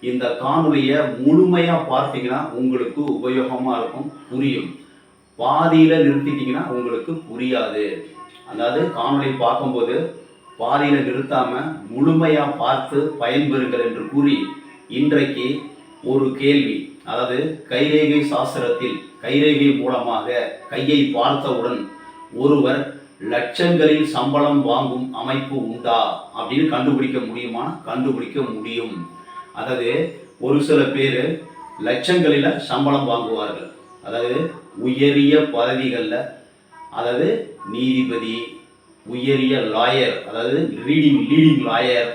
இந்த காணொலியை முழுமையாக பார்த்தீங்கன்னா உங்களுக்கு உபயோகமாக இருக்கும் புரியும். பாதியில் நிறுத்திட்டீங்கன்னா உங்களுக்கு புரியாது. அதாவது காணொலி பார்க்கும்போது பாதியில் நிறுத்தாமல் முழுமையாக பார்த்து பயன்பெறுங்கள் என்று கூறி இன்றைக்கு ஒரு கேள்வி. அதாவது கைரேகை சாஸ்திரத்தில் கைரேகை மூலமாக கையை பார்த்தவுடன் ஒருவர் லட்சங்களில் சம்பளம் வாங்கும் அமைப்பு உண்டா அப்படின்னு கண்டுபிடிக்க முடியுமா? கண்டுபிடிக்க முடியும். அதாவது ஒரு சில பேர் லட்சங்களில் சம்பளம் வாங்குவார்கள். அதாவது உயரிய பதவிகளில் அதாவது நீதிபதி உயரிய லாயர் அதாவது ரீடிங் லீடிங் லாயர்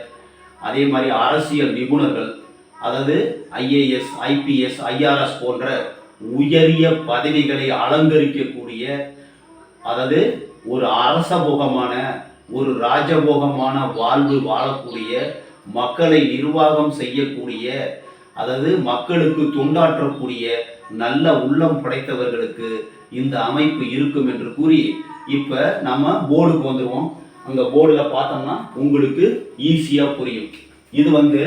அதே மாதிரி அரசியல் நிபுணர்கள் அதாவது ஐஏஎஸ் ஐபிஎஸ் ஐஆர்எஸ் போன்ற உயரிய பதவிகளை அலங்கரிக்கக்கூடிய அதாவது ஒரு அரசபோகமான ஒரு ராஜபோகமான வாழ்வு வாழக்கூடிய மக்களை நிர்வாகம் செய்யக்கூடிய அதாவது மக்களுக்கு தொண்டாற்றக்கூடிய நல்ல உள்ளம் படைத்தவர்களுக்கு இந்த அமைப்பு இருக்கும் என்று கூறி இப்போ நம்ம போர்டுக்கு வந்துடுவோம் அங்கே போர்டில் பார்த்தோம்னா உங்களுக்கு ஈஸியாக புரியும். இது வந்து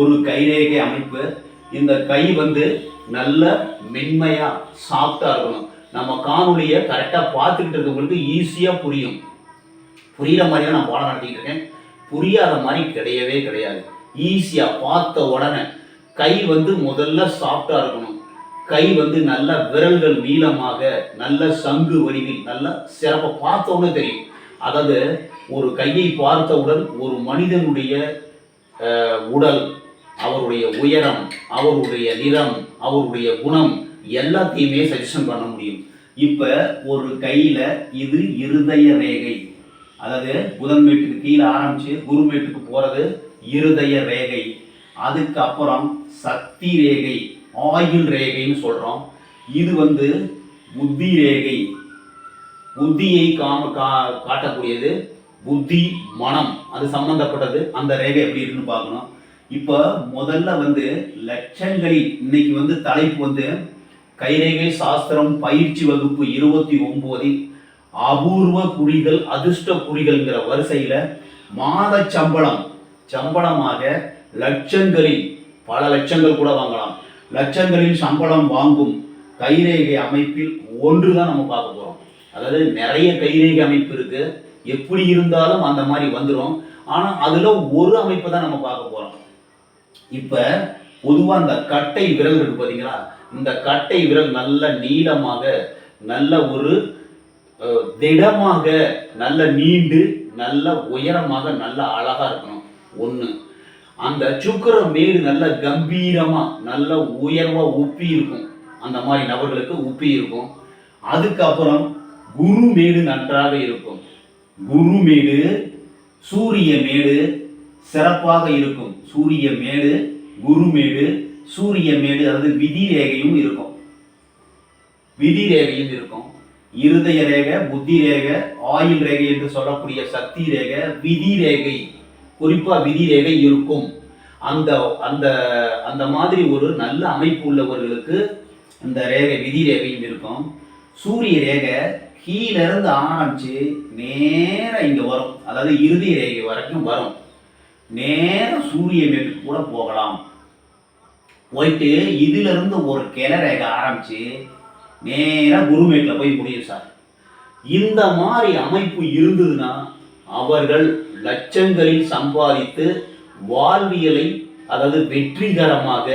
ஒரு கைரேகை அமைப்பு. இந்த கை வந்து நல்ல மென்மையாக சாஃப்டாக இருக்கணும். நம்ம காணொலியை கரெக்டாக பார்த்துக்கிட்டு இருக்கவங்களுக்கு ஈஸியாக புரியும். புரிகிற மாதிரியாக நான் பாடம் நடத்திக்கிட்டு இருக்கேன். புரியாத மாதிரி கிடையவே கிடையாது. ஈஸியாக பார்த்த உடனே கை வந்து முதல்ல சாஃப்டாக இருக்கணும். கை வந்து நல்ல விரல்கள் நீளமாக நல்ல சங்கு வடிவில் நல்ல சிறப்பாக பார்த்த உடனே தெரியும். அதாவது ஒரு கையை பார்த்தவுடன் ஒரு மனிதனுடைய உடல் அவருடைய உயரம் அவருடைய நிறம் அவருடைய குணம் எல்லாத்தையுமே சஜஷன் பண்ண முடியும். இப்போ ஒரு கையில் இது இருதய ரேகை. அதாவது புதன் மேட்டுக்கு கீழே ஆரம்பிச்சு குரு மேட்டுக்கு போகிறது இருதய ரேகை. அதுக்கப்புறம் சக்தி ரேகை ஆயுள் ரேகைன்னு சொல்கிறோம் இது வந்து புத்தி ரேகை. புத்தியை காம கா காட்டக்கூடியது புத்தி மனம். அது சம்பந்தப்பட்டது. அந்த ரேகை எப்படி இருக்குன்னு பார்க்கணும். இப்போ முதல்ல வந்து லட்சங்களில் இன்னைக்கு வந்து தலைப்பு வந்து கைரேகை சாஸ்திரம் பயிற்சி வகுப்பு இருபத்தி ஒம்போதில் அபூர்வ குறிகள் அதிர்ஷ்ட குறிகள்ங்கிற வரிசையில் மாத சம்பளம் சம்பளமாக லட்சங்களில் பல லட்சங்கள் கூட வாங்கலாம். லட்சங்களில் சம்பளம் வாங்கும் கைரேகை அமைப்பில் ஒன்று தான் நம்ம பார்க்க போகிறோம் அதாவது நிறைய கைரேகை அமைப்பு இருக்கு. எப்படி இருந்தாலும் அந்த மாதிரி வந்துடும் ஆனால் அதில் ஒரு அமைப்பை தான் நம்ம பார்க்க போகிறோம் இப்போ பொதுவாக அந்த கட்டை விரல் இருக்கு பார்த்தீங்களா இந்த கட்டை விரல் நல்ல நீளமாக நல்ல ஒரு திடமாக நல்ல நீண்டு நல்ல உயரமாக நல்ல அழகா இருக்கணும். ஒன்று அந்த சுக்கர மேடு நல்ல கம்பீரமாக நல்ல உயர்வாக உப்பி இருக்கும். அந்த மாதிரி நபர்களுக்கு உப்பி இருக்கும். அதுக்கப்புறம் குரு மேடு நன்றாக இருக்கும். குரு மேடு சூரிய மேடு சிறப்பாக இருக்கும். சூரிய மேடு குரு மேடு சூரிய மேடு அதாவது விதி ரேகையும் இருக்கும். விதி ரேகையும் இருக்கும். இருதய ரேகை புத்தி ரேகை ஆயுள் ரேகை என்று சொல்லக்கூடிய சக்தி ரேகை விதி ரேகை குறிப்பா விதி ரேகை இருக்கும். அந்த அந்த அந்த மாதிரி ஒரு நல்ல அமைப்பு உள்ளவர்களுக்கு இந்த ரேகை விதி ரேகையும் இருக்கும். சூரிய ரேகை கீழேருந்து ஆரம்பித்து ஆரம்பிச்சு இங்கே வரும். அதாவது இறுதி ரேகை வரைக்கும் வரும். நேராக சூரிய மேற்கு கூட போகலாம். போயிட்டு இதிலிருந்து ஒரு கிளை ரேகை ஆரம்பிச்சு நேராக குருமேட்டில் போய் முடியும் சார். இந்த மாதிரி அமைப்பு இருந்ததுன்னா அவர்கள் லட்சங்களில் சம்பாதித்து வாழ்வியலை அதாவது வெற்றிகரமாக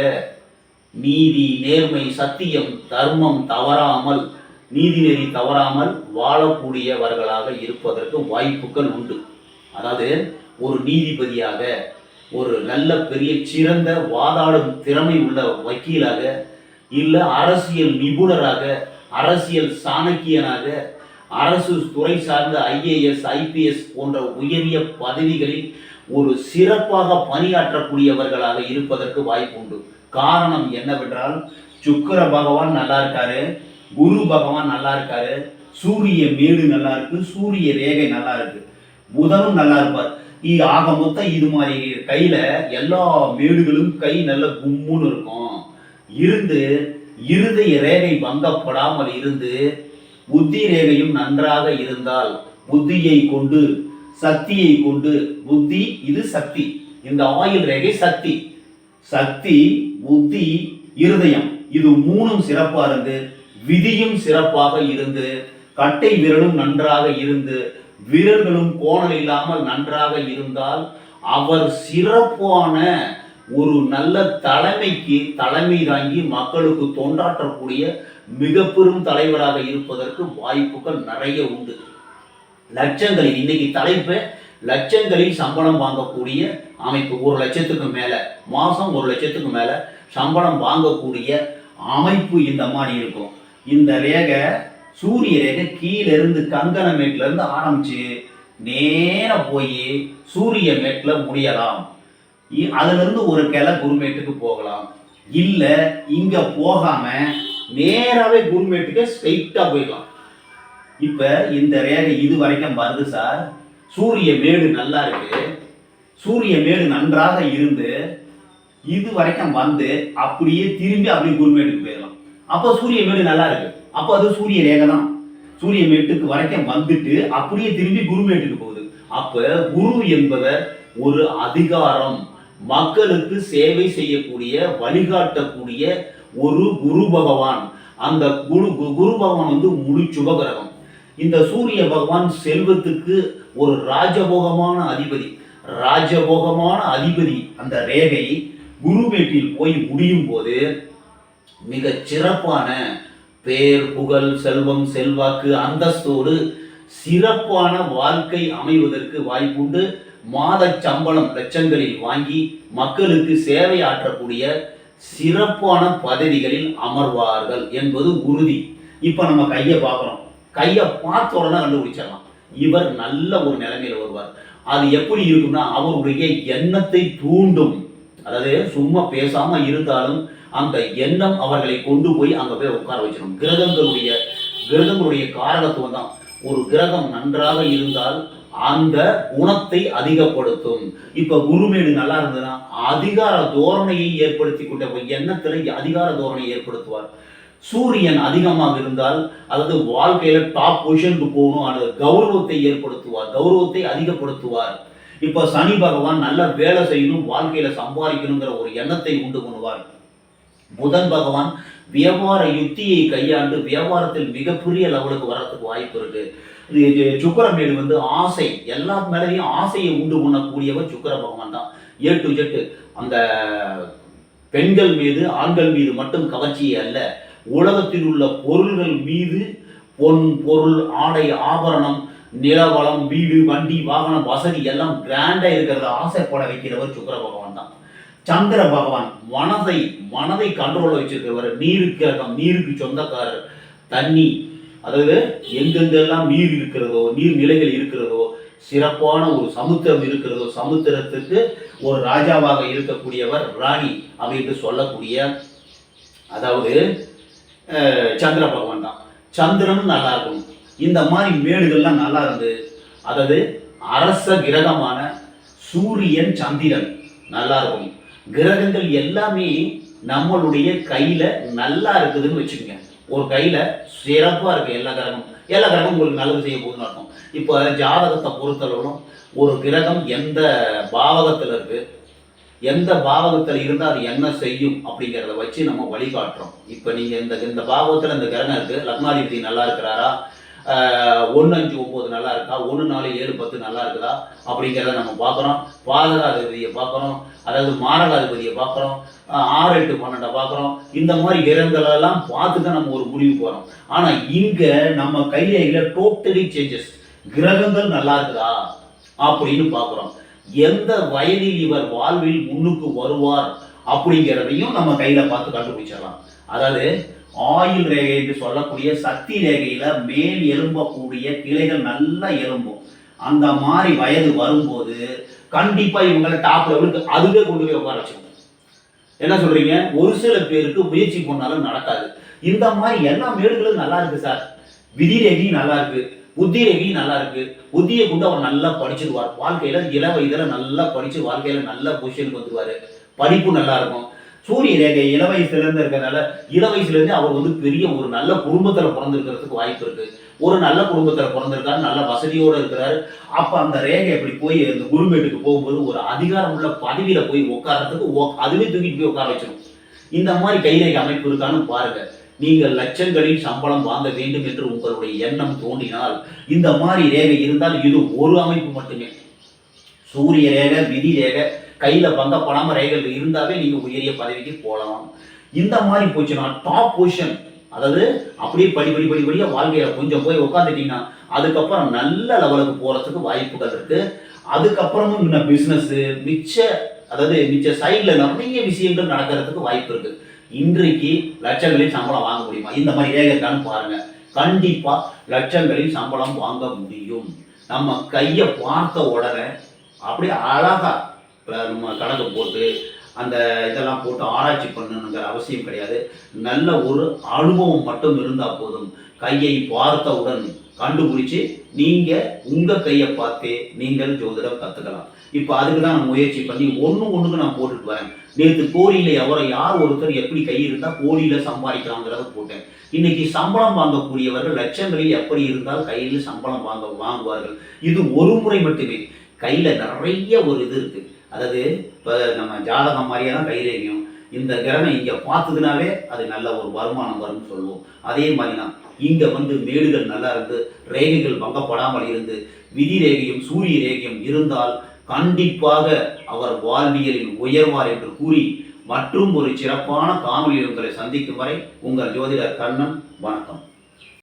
நீதி நேர்மை சத்தியம் தர்மம் தவறாமல் நீதிநெறி தவறாமல் வாழக்கூடியவர்களாக இருப்பதற்கு வாய்ப்புகள் உண்டு. அதாவது ஒரு நீதிபதியாக ஒரு நல்ல பெரிய சிறந்த வாதாடும் திறமை உள்ள வக்கீலாக இல்லை அரசியல் நிபுணராக அரசியல் சாணக்கியனாக அரசு துறை சார்ந்த ஐஏஎஸ் ஐபிஎஸ் போன்ற உயரிய பதவிகளில் ஒரு சிறப்பாக பணியாற்றக்கூடியவர்களாக இருப்பதற்கு வாய்ப்புண்டு. காரணம் என்னவென்றால் சுக்கர பகவான் நல்லா இருக்காரு குரு பகவான் நல்லா இருக்காரு சூரிய மேடு நல்லா இருக்கு சூரிய ரேகை நல்லா இருக்கு புதனும் நல்லா இருப்பார் ஆக மொத்தம் இது மாதிரி கையில எல்லா மேடுகளும் கை நல்ல கும்முன்னு இருக்கும். இருந்து இருதய ரேகை பங்கப்படாமல் இருந்து புத்தி ரேகையும் நன்றாக இருந்தால் புத்தியை கொண்டு சக்தியை கொண்டு புத்தி இது சக்தி. இந்த ஆயுள் ரேகை சக்தி. சக்தி புத்தி இருதயம். இது மூணும் சிறப்பாக இருந்து விதியும் சிறப்பாக இருந்து கட்டை விரலும் நன்றாக இருந்து விரல்களும் கோணல் இல்லாமல் நன்றாக இருந்தால் அவர் சிறப்பான ஒரு நல்ல தலைமைக்கு தலைமை தாங்கி மக்களுக்கு தொண்டாற்றக்கூடிய மிக பெரும் தலைவராக இருப்பதற்கு வாய்ப்புகள் நிறைய உண்டு. லட்சங்களில் இன்னைக்கு தலைப்பு லட்சங்களில் சம்பளம் வாங்கக்கூடிய அமைப்பு ஒரு லட்சத்துக்கு மேல மாசம் ஒரு லட்சத்துக்கு மேல சம்பளம் வாங்கக்கூடிய அமைப்பு இந்த மாதிரி இருக்கும். இந்த ரேகை சூரிய ரேகை கீழே இருந்து கங்கண மேட்ல இருந்து ஆரம்பிச்சு போய் சூரிய மேட்ல முடியலாம். இ- ஒரு கிளை குருமேட்டுக்கு போகலாம். இல்லை இங்கே போகாம நேராகவே குருமேட்டுக்கு ஸ்ட்ரைட்டாக போயிடலாம். இப்போ இந்த ரேகை இது வரைக்கும் வருது சார். சூரிய மேடு நல்லா இருக்கு. சூரிய மேடு நன்றாக இருந்து இது வரைக்கும் வந்து அப்படியே திரும்பி அப்படியே குருமேட்டுக்கு போயிடலாம். அப்போ சூரிய மேடு நல்லா இருக்கு. அப்போ அது சூரிய ரேகை தான். சூரிய மேட்டுக்கு வரைக்கும் வந்துட்டு அப்படியே திரும்பி குருமேட்டுக்கு போகுது. அப்ப குரு என்பவர் ஒரு அதிகாரம். மக்களுக்கு சேவை செய்யக்கூடிய வழிகாட்டக்கூடிய ஒரு குரு பகவான். அந்த குரு கு- குரு பகவான் வந்து முழு சுபகிரகம் இந்த சூரிய பகவான் செல்வத்துக்கு ஒரு ராஜபோகமான அதிபதி. ராஜபோகமான அதிபதி அந்த ரேகை குருமேட்டில் போய் முடியும் போது மிக சிறப்பான பேர் புகழ் செல்வம் செல்வாக்கு அந்தஸ்தோடு சிறப்பான வாழ்க்கை அமைவதற்கு வாய்ப்புண்டு. மாத சம்பளம் லட்சங்களில் வாங்கி மக்களுக்கு சேவை ஆற்றக்கூடிய சிறப்பான பதவிகளில் அமர்வார்கள் என்பது உறுதி. இப்போ நம்ம கையை பார்க்குறோம். கையை பார்த்த உடனே கண்டுபிடிச்சிடலாம். இவர் நல்ல ஒரு நிலைமையில் வருவார். அது எப்படி இருக்கும்னா அவருடைய எண்ணத்தை தூண்டும். அதாவது சும்மா பேசாம இருந்தாலும் அந்த எண்ணம் அவர்களை கொண்டு போய் அங்க போய் உட்கார வச்சிடும். கிரகங்களுடைய கிரகங்களுடைய காரகத்துவம் தான். ஒரு கிரகம் நன்றாக இருந்தால் அந்த குணத்தை அதிகப்படுத்தும். இப்ப குருமேடு நல்லா இருந்ததுன்னா அதிகார தோரணையை ஏற்படுத்தி கொண்ட எண்ணத்துல அதிகார தோரணையை ஏற்படுத்துவார். சூரியன் அதிகமாக இருந்தால் அதாவது வாழ்க்கையில டாப் பொசிஷனுக்கு போகணும் அல்லது கௌரவத்தை ஏற்படுத்துவார் கௌரவத்தை அதிகப்படுத்துவார். இப்ப சனி பகவான் நல்ல வேலை செய்யணும் வாழ்க்கையில சம்பாதிக்கணுங்கிற ஒரு எண்ணத்தை உண்டு பண்ணுவார். புதன் பகவான் வியாபார யுக்தியை கையாண்டு வியாபாரத்தில் மிகப்பெரிய லெவலுக்கு வர்றதுக்கு வாய்ப்பு இருக்கு. சுக்கிரமேடு வந்து ஆசை எல்லா மேலேயும் ஆசையை உண்டு பண்ணக்கூடியவர் சுக்கிர பகவான் தான். ஏ டு ஜெட்டு அந்த பெண்கள் மீது ஆண்கள் மீது மட்டும் கவர்ச்சி அல்ல. உலகத்தில் உள்ள பொருள்கள் மீது பொன் பொருள் ஆடை ஆபரணம் நிலவளம் வீடு வண்டி வாகனம் வசதி எல்லாம் கிராண்டாக இருக்கிறத ஆசைப்பட வைக்கிறவர் சுக்கிர பகவான் தான். சந்திர பகவான் மனதை மனதை கண்ட்ரோலில் வச்சிருக்கிறவர். நீருக்கு நீருக்கு சொந்தக்காரர். தண்ணி அதாவது எங்கெங்கெல்லாம் நீர் இருக்கிறதோ நீர் நிலைகள் இருக்கிறதோ சிறப்பான ஒரு சமுத்திரம் இருக்கிறதோ சமுத்திரத்துக்கு ஒரு ராஜாவாக இருக்கக்கூடியவர் ராணி அப்படின்னு சொல்லக்கூடிய அதாவது சந்திர பகவான் தான். சந்திரனும் நல்லா இருக்கணும். இந்த மாதிரி மேடுகள்லாம் நல்லா இருந்து அதாவது அரச கிரகமான சூரியன் சந்திரன் நல்லா இருக்கும் கிரகங்கள் எல்லாமே நம்மளுடைய கையில நல்லா இருக்குதுன்னு வச்சுக்கோங்க. ஒரு கையில் சிறப்பாக இருக்குது எல்லா கிரகமும் எல்லா கிரகமும் உங்களுக்கு நல்லது செய்ய போகுதுன்னு அர்த்தம். இப்போ ஜாதகத்தை பொறுத்தளவும் ஒரு கிரகம் எந்த பாவகத்தில் இருக்குது எந்த பாவகத்தில் இருந்தால் அது என்ன செய்யும் அப்படிங்கிறத வச்சு நம்ம வழிகாட்டுறோம். இப்போ நீங்கள் இந்த இந்த பாவகத்தில் இந்த கிரகம் இருக்குது லக்னாதிபதி நல்லா இருக்கிறாரா? ஒன்று அஞ்சு ஒம்பது நல்லா இருக்கா ஒன்று நாலு ஏழு பத்து நல்லா இருக்குதா அப்படிங்கிறத நம்ம பார்க்குறோம். பாதகாதிபதியை பார்க்குறோம். அதாவது மாரகாதிபதியை பார்க்குறோம். ஆறு எட்டு பன்னெண்டை பார்க்குறோம். இந்த மாதிரி கிரகங்களெல்லாம் பார்த்து தான் நம்ம ஒரு முடிவு போகிறோம் ஆனால் இங்கே நம்ம கையில டோட்டலி சேஞ்சஸ் கிரகங்கள் நல்லா இருக்குதா அப்படின்னு பார்க்குறோம். எந்த வயதில் இவர் வாழ்வில் முன்னுக்கு வருவார் அப்படிங்கிறதையும் நம்ம கையில் பார்த்து கண்டுபிடிச்சிடலாம். அதாவது ஆயுள் ரேகை என்று சொல்லக்கூடிய சக்தி ரேகையில மேல் எலும்பக்கூடிய கிளைகள் நல்லா எலும்பும் அந்த மாதிரி வயது வரும்போது கண்டிப்பா இவங்களை டாப் லெவலுக்கு அதுவே கொண்டு போய் உட்கார வச்சிருக்கும் என்ன சொல்றீங்க? ஒரு சில பேருக்கு முயற்சி பண்ணாலும் நடக்காது. இந்த மாதிரி எல்லா மேடுகளும் நல்லா இருக்கு சார். விதி ரேகையும் நல்லா இருக்கு. புத்தி ரேகையும் நல்லா இருக்கு. புத்தியை கொண்டு அவர் நல்லா படிச்சிருவார். வாழ்க்கையில இள வயதுல நல்லா படிச்சு வாழ்க்கையில நல்ல பொசிஷனுக்கு வந்துருவாரு. படிப்பு நல்லா இருக்கும். சூரிய ரேகை இளவயசுலேருந்து இருக்கிறதுனால இருந்து இள அவர் வந்து பெரிய ஒரு நல்ல குடும்பத்தில் பிறந்திருக்கிறதுக்கு வாய்ப்பு இருக்கு. ஒரு நல்ல குடும்பத்தில் பிறந்திருக்காரு நல்ல வசதியோடு இருக்கிறாரு. அப்போ அந்த ரேகை எப்படி போய் அந்த குருமேட்டுக்கு போகும்போது ஒரு அதிகாரம் உள்ள பதவியில் போய் உட்காரத்துக்கு அதுவே தூக்கிட்டு போய் உட்கார வச்சிடும் இந்த மாதிரி கைரேகை அமைப்பு இருக்கான்னு பாருங்க. நீங்கள் லட்சங்களில் சம்பளம் வாங்க வேண்டும் என்று உங்களுடைய எண்ணம் தோன்றினால் இந்த மாதிரி ரேகை இருந்தால் இது ஒரு அமைப்பு மட்டுமே. சூரிய ரேகை விதி ரேகை கையில் பங்கப்படாம ரேகைகள் இருந்தாவே நீங்கள் உயரிய பதவிக்கு போகலாம் இந்த மாதிரி போச்சுன்னா டாப் பொசிஷன் அதாவது அப்படியே படி படி படி படியாக வாழ்க்கையில் கொஞ்சம் போய் உட்காந்துட்டீங்கன்னா அதுக்கப்புறம் நல்ல லெவலுக்கு போகிறதுக்கு வாய்ப்புகள் இருக்குது அதுக்கப்புறமும் இன்னும் பிஸ்னஸ்ஸு மிச்ச அதாவது மிச்ச சைடில் நிறைய விஷயங்கள் நடக்கிறதுக்கு வாய்ப்பு இருக்குது இன்றைக்கு லட்சங்களில் சம்பளம் வாங்க முடியுமா? இந்த மாதிரி ரேகை இருக்கான்னு கண்டிப்பாக லட்சங்களையும் லட்சங்களில் சம்பளம் வாங்க முடியும். நம்ம கையை பார்த்த உடனே அப்படியே அழகாக கணக்கு போட்டு அந்த இதெல்லாம் போட்டு ஆராய்ச்சி பண்ணணுங்கிற அவசியம் கிடையாது. நல்ல ஒரு அனுபவம் மட்டும் இருந்தால் போதும். கையை பார்த்தவுடன் கண்டுபிடிச்சி நீங்கள் உங்கள் கையை பார்த்து நீங்கள் ஜோதிடம் கற்றுக்கலாம் இப்போ அதுக்கு தான் நான் முயற்சி பண்ணி ஒன்று ஒன்றுக்கு நான் போட்டுட்டு வரேன். நேற்று கோழியில் எவரை யார் ஒருத்தர் எப்படி கை இருந்தால் கோழியில் சம்பாதிக்கலாங்கிறத போட்டேன். இன்னைக்கு சம்பளம் வாங்கக்கூடியவர்கள் லட்சங்களில் எப்படி இருந்தால் கையில் சம்பளம் வாங்க வாங்குவார்கள். இது ஒரு முறை மட்டுமே. கையில் நிறைய ஒரு இது இருக்குது அதாவது இப்போ நம்ம ஜாதகம் மாதிரியே தான் கைரேகியம் இந்த கிரகம் இங்கே பார்த்ததுனாவே அது நல்ல ஒரு வருமானம் வரும்னு சொல்லுவோம். அதே மாதிரி தான் இங்கே வந்து மேடுகள் நல்லா இருந்து ரேகைகள் பங்கப்படாமல் இருந்து விதி ரேகையும் சூரிய ரேகையும் இருந்தால் கண்டிப்பாக அவர் வாழ்வியலில் உயர்வார் என்று கூறி மற்றும் ஒரு சிறப்பான காணொலி உங்களை சந்திக்கும் வரை உங்கள் ஜோதிடர் கண்ணன் வணக்கம்.